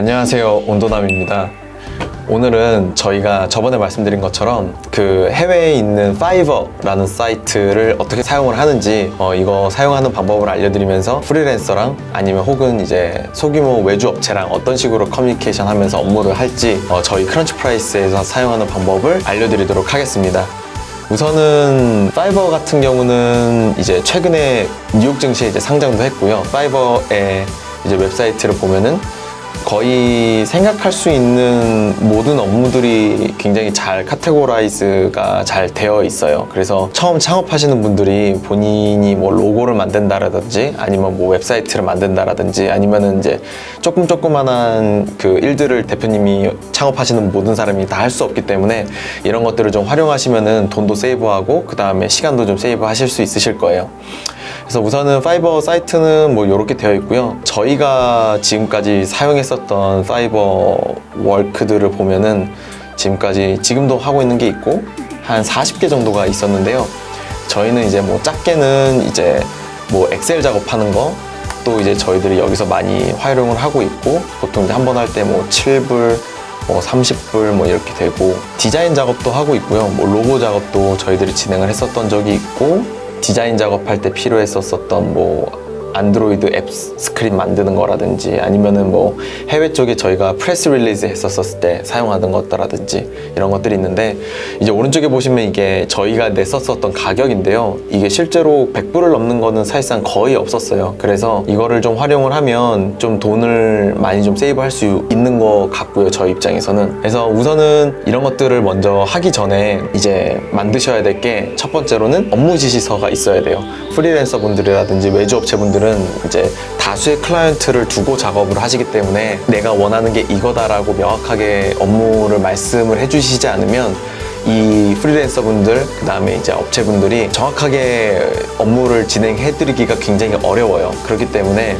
안녕하세요 온도남입니다 오늘은 저희가 저번에 말씀드린 것처럼 그 해외에 있는 파이버라는 사이트를 어떻게 사용을 하는지 어, 이거 사용하는 방법을 알려드리면서 프리랜서랑 아니면 혹은 이제 소규모 외주 업체랑 어떤 식으로 커뮤니케이션 하면서 업무를 할지 어, 저희 크런치 프라이스에서 사용하는 방법을 알려드리도록 하겠습니다. 우선은 파이버 같은 경우는 이제 최근에 뉴욕 증시에 이제 상장도 했고요. 파이버의 이제 웹사이트를 보면은 거의 생각할 수 있는 모든 업무들이 굉장히 잘 카테고라이즈가 잘 되어 있어요. 그래서 처음 창업하시는 분들이 본인이 뭐 로고를 만든다라든지 아니면 뭐 웹사이트를 만든다라든지 아니면은 이제 조금 조그만한 그 일들을 대표님이 창업하시는 모든 사람이 다 할 수 없기 때문에 이런 것들을 좀 활용하시면은 돈도 세이브하고 그 다음에 시간도 좀 세이브하실 수 있으실 거예요. 그래서 우선은 파이버 사이트는 뭐 이렇게 되어 있고요. 저희가 지금까지 사용했었던 파이버 워크들을 보면은 지금까지 지금도 하고 있는 게 있고 한 40개 정도가 있었는데요. 저희는 이제 뭐 작게는 이제 뭐 엑셀 작업하는 거 또 이제 저희들이 여기서 많이 활용을 하고 있고 보통 이제 한 번 할 때 뭐 7불 뭐 30불 뭐 이렇게 되고 디자인 작업도 하고 있고요. 뭐 로고 작업도 저희들이 진행을 했었던 적이 있고 디자인 작업할 때 필요했었었던 뭐 안드로이드 앱 스크린 만드는 거라든지 아니면은 뭐 해외 쪽에 저희가 프레스 릴리즈 했었을 때 사용하던 것들라든지 이런 것들이 있는데 이제 오른쪽에 보시면 이게 저희가 냈었었던 가격인데요. 이게 실제로 100불을 넘는 거는 사실상 거의 없었어요. 그래서 이거를 좀 활용을 하면 좀 돈을 많이 좀 세이브 할 수 있는 것 같고요. 저희 입장에서는. 그래서 우선은 이런 것들을 먼저 하기 전에 이제 만드셔야 될 게 첫 번째로는 업무 지시서가 있어야 돼요. 프리랜서 분들이라든지 외주 업체 분들 은 이제 다수의 클라이언트를 두고 작업을 하시기 때문에 내가 원하는 게 이거다라고 명확하게 업무를 말씀을 해주시지 않으면 이 프리랜서 분들 그 다음에 이제 업체 분들이 정확하게 업무를 진행해 드리기가 굉장히 어려워요. 그렇기 때문에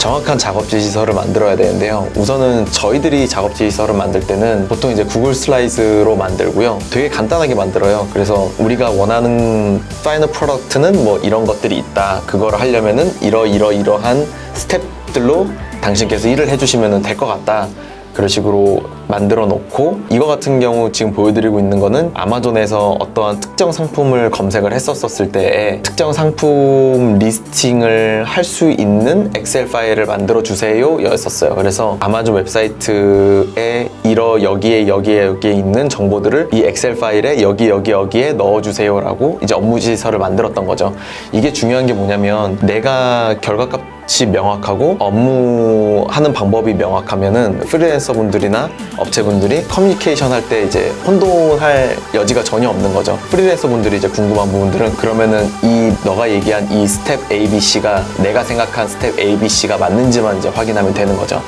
정확한 작업 지시서를 만들어야 되는데요. 우선은 저희들이 작업 지시서를 만들 때는 보통 이제 구글 슬라이드로 만들고요. 되게 간단하게 만들어요. 그래서 우리가 원하는 파이널 프로덕트는 뭐 이런 것들이 있다. 그거를 하려면은 이러 이러 이러한 스텝들로 당신께서 일을 해주시면 될 것 같다. 그런 식으로 만들어 놓고 이거 같은 경우 지금 보여드리고 있는 거는 아마존에서 어떠한 특정 상품을 검색을 했었었을 때 특정 상품 리스팅을 할 수 있는 엑셀 파일을 만들어 주세요 였었어요. 그래서 아마존 웹사이트에 이러 여기에 여기에 여기에 있는 정보들을 이 엑셀 파일에 여기 여기 여기에 넣어 주세요 라고 이제 업무 지시서를 만들었던 거죠. 이게 중요한 게 뭐냐면 내가 결과값 이 명확하고 업무하는 방법이 명확하면은 프리랜서 분들이나 업체분들이 커뮤니케이션 할 때 이제 혼돈할 여지가 전혀 없는 거죠. 프리랜서 분들이 이제 궁금한 부분들은 그러면은 이 너가 얘기한 이 스텝 A, B, C가 내가 생각한 스텝 A, B, C가 맞는지만 이제 확인하면 되는 거죠.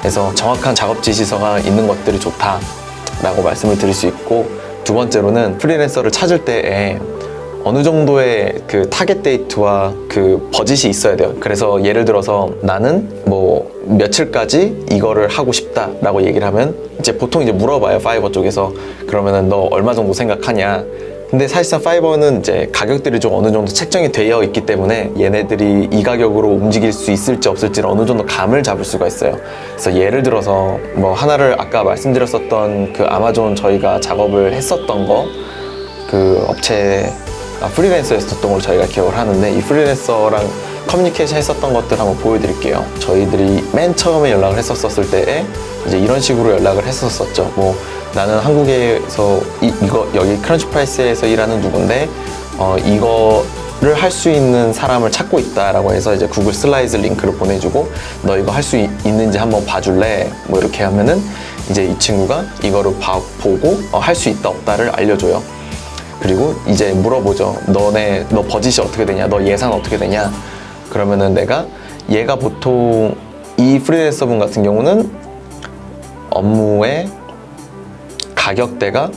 그래서 정확한 작업 지시서가 있는 것들이 좋다라고 말씀을 드릴 수 있고 두 번째로는 프리랜서를 찾을 때에 어느 정도의 그 타겟 데이트와 그 버짓이 있어야 돼요. 그래서 예를 들어서 나는 뭐 며칠까지 이거를 하고 싶다라고 얘기를 하면 이제 보통 이제 물어봐요. 파이버 쪽에서 그러면은 너 얼마 정도 생각하냐? 근데 사실상 파이버는 이제 가격들이 좀 어느 정도 책정이 되어 있기 때문에 얘네들이 이 가격으로 움직일 수 있을지 없을지를 어느 정도 감을 잡을 수가 있어요. 그래서 예를 들어서 뭐 하나를 아까 말씀드렸었던 그 아마존 저희가 작업을 했었던 거 그 업체 아, 프리랜서였었던 걸로 저희가 기억을 하는데 이 프리랜서랑 커뮤니케이션 했었던 것들 한번 보여드릴게요. 저희들이 맨 처음에 연락을 했었을 때에 이제 이런 식으로 연락을 했었었죠. 뭐 나는 한국에서 이, 이거 여기 크런치 프라이스에서 일하는 누군데 어, 이거 를 할 수 있는 사람을 찾고 있다라고 해서 이제 구글 슬라이드 링크를 보내주고 너 이거 할 수 있는지 한번 봐줄래? 뭐 이렇게 하면은 이제 이 친구가 이거를 봐, 보고 어, 할 수 있다 없다를 알려줘요. 그리고 이제 물어보죠. 너네 너 버짓이 어떻게 되냐? 너 예산 어떻게 되냐? 그러면은 내가 얘가 보통 이 프리랜서 분 같은 경우는 업무의 가격대가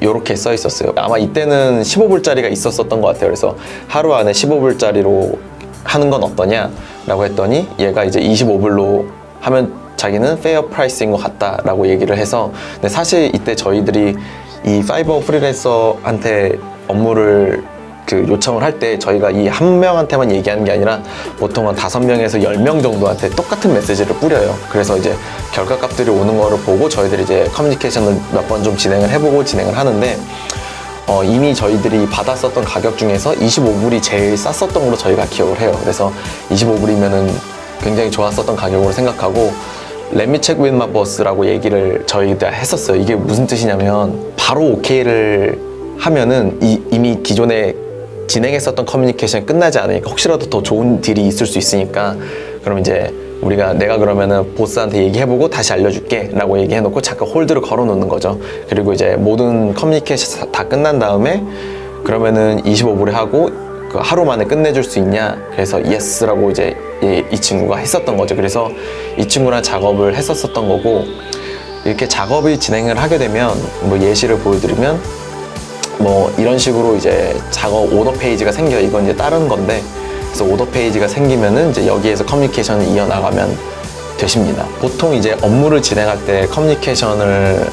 이렇게 써 있었어요. 아마 이때는 15불짜리가 있었었던 것 같아요. 그래서 하루 안에 15불짜리로 하는 건 어떠냐? 라고 했더니 얘가 이제 25불로 하면 자기는 페어 프라이스인 것 같다라고 얘기를 해서 근데 사실 이때 저희들이 이 파이버 프리랜서한테 업무를 그 요청을 할 때 저희가 이 한 명한테만 얘기하는 게 아니라 보통 한 다섯 명에서 열 명 정도한테 똑같은 메시지를 뿌려요. 그래서 이제 결과값들이 오는 거를 보고 저희들이 이제 커뮤니케이션을 몇 번 좀 진행을 해보고 진행을 하는데 어, 이미 저희들이 받았었던 가격 중에서 25불이 제일 쌌었던 걸로 저희가 기억을 해요. 그래서 25불이면은 굉장히 좋았었던 가격으로 생각하고 레미 책윈 마 버스라고 얘기를 저희가 했었어요. 이게 무슨 뜻이냐면 바로 오케이를 하면은 이, 이미 기존에 진행했었던 커뮤니케이션이 끝나지 않으니까 혹시라도 더 좋은 딜이 있을 수 있으니까 그럼 이제 우리가 내가 그러면은 보스한테 얘기해보고 다시 알려줄게 라고 얘기해놓고 잠깐 홀드를 걸어놓는 거죠 그리고 이제 모든 커뮤니케이션 다 끝난 다음에 그러면은 25불에 하고 그 하루 만에 끝내줄 수 있냐 그래서 예스라고 이제 이, 이 친구가 했었던 거죠 그래서 이 친구랑 작업을 했었었던 거고 이렇게 작업이 진행을 하게 되면 뭐 예시를 보여드리면 뭐 이런 식으로 이제 작업 오더 페이지가 생겨요. 이건 이제 다른 건데 그래서 오더 페이지가 생기면은 이제 여기에서 커뮤니케이션을 이어나가면 되십니다. 보통 이제 업무를 진행할 때 커뮤니케이션을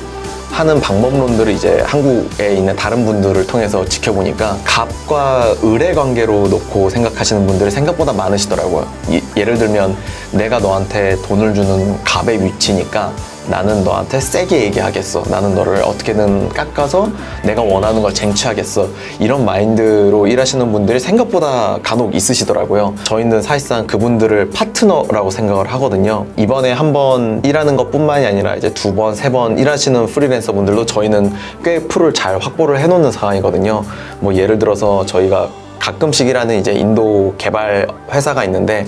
하는 방법론들을 이제 한국에 있는 다른 분들을 통해서 지켜보니까 갑과 을의 관계로 놓고 생각하시는 분들이 생각보다 많으시더라고요. 이- 예를 들면 내가 너한테 돈을 주는 갑의 위치니까 나는 너한테 세게 얘기하겠어. 나는 너를 어떻게든 깎아서 내가 원하는 걸 쟁취하겠어. 이런 마인드로 일하시는 분들이 생각보다 간혹 있으시더라고요. 저희는 사실상 그분들을 파트너라고 생각을 하거든요. 이번에 한 번 일하는 것 뿐만이 아니라 이제 두 번, 세 번 일하시는 프리랜서 분들도 저희는 꽤 풀을 잘 확보를 해놓는 상황이거든요. 뭐 예를 들어서 저희가 가끔씩 일하는 이제 인도 개발 회사가 있는데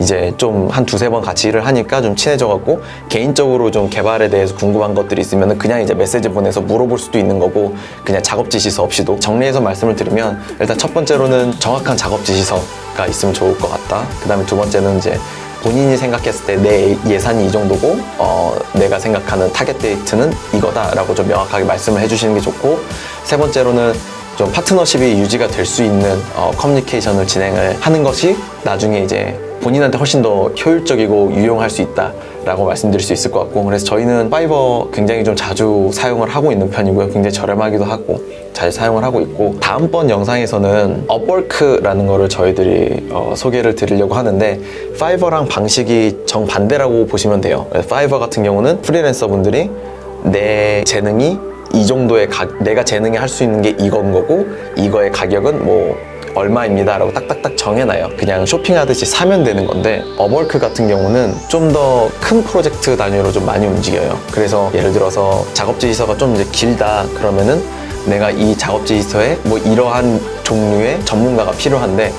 이제 좀 한 두세 번 같이 일을 하니까 좀 친해져갖고 개인적으로 좀 개발에 대해서 궁금한 것들이 있으면 그냥 이제 메시지 보내서 물어볼 수도 있는 거고 그냥 작업 지시서 없이도 정리해서 말씀을 드리면 일단 첫 번째로는 정확한 작업 지시서가 있으면 좋을 것 같다. 그 다음에 두 번째는 이제 본인이 생각했을 때 내 예산이 이 정도고 어, 내가 생각하는 타겟 데이트는 이거다라고 좀 명확하게 말씀을 해주시는 게 좋고 세 번째로는 좀 파트너십이 유지가 될 수 있는 어, 커뮤니케이션을 진행을 하는 것이 나중에 이제 본인한테 훨씬 더 효율적이고 유용할 수 있다라고 말씀드릴 수 있을 것 같고 그래서 저희는 파이버 굉장히 좀 자주 사용을 하고 있는 편이고요. 굉장히 저렴하기도 하고 잘 사용을 하고 있고 다음번 영상에서는 업월크라는 거를 저희들이 어, 소개를 드리려고 하는데 파이버랑 방식이 정반대라고 보시면 돼요. 파이버 같은 경우는 프리랜서 분들이 내 재능이 이 정도의 가, 내가 재능이 할 수 있는 게 이건 거고 이거의 가격은 뭐 얼마입니다 라고 딱딱딱 정해놔요. 그냥 쇼핑하듯이 사면 되는 건데 업월크 같은 경우는 좀 더 큰 프로젝트 단위로 좀 많이 움직여요. 그래서 예를 들어서 작업 지시서가 좀 이제 길다 그러면은 내가 이 작업 지시서에 뭐 이러한 종류의 전문가가 필요한데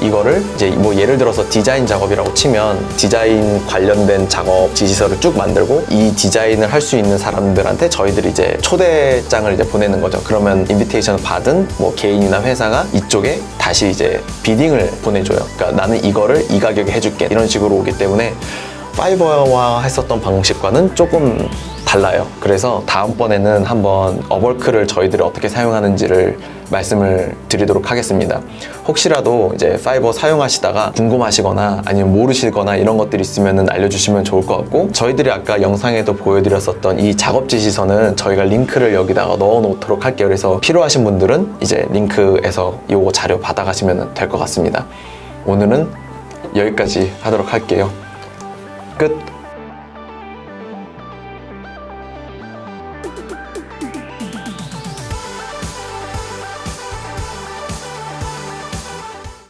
이거를 이제 뭐 예를 들어서 디자인 작업이라고 치면 디자인 관련된 작업 지시서를 쭉 만들고 이 디자인을 할 수 있는 사람들한테 저희들이 이제 초대장을 이제 보내는 거죠. 그러면 인비테이션을 받은 뭐 개인이나 회사가 이쪽에 다시 이제 비딩을 보내줘요. 그러니까 나는 이거를 이 가격에 해줄게 이런 식으로 오기 때문에 파이버와 했었던 방식과는 조금 달라요. 그래서 다음번에는 한번 어벌크를 저희들이 어떻게 사용하는지를 말씀을 드리도록 하겠습니다. 혹시라도 이제 파이버 사용하시다가 궁금하시거나 아니면 모르시거나 이런 것들이 있으면 알려주시면 좋을 것 같고 저희들이 아까 영상에도 보여드렸었던 이 작업 지시서는 저희가 링크를 여기다가 넣어 놓도록 할게요. 그래서 필요하신 분들은 이제 링크에서 요거 자료 받아가시면 될 것 같습니다. 오늘은 여기까지 하도록 할게요. 끝.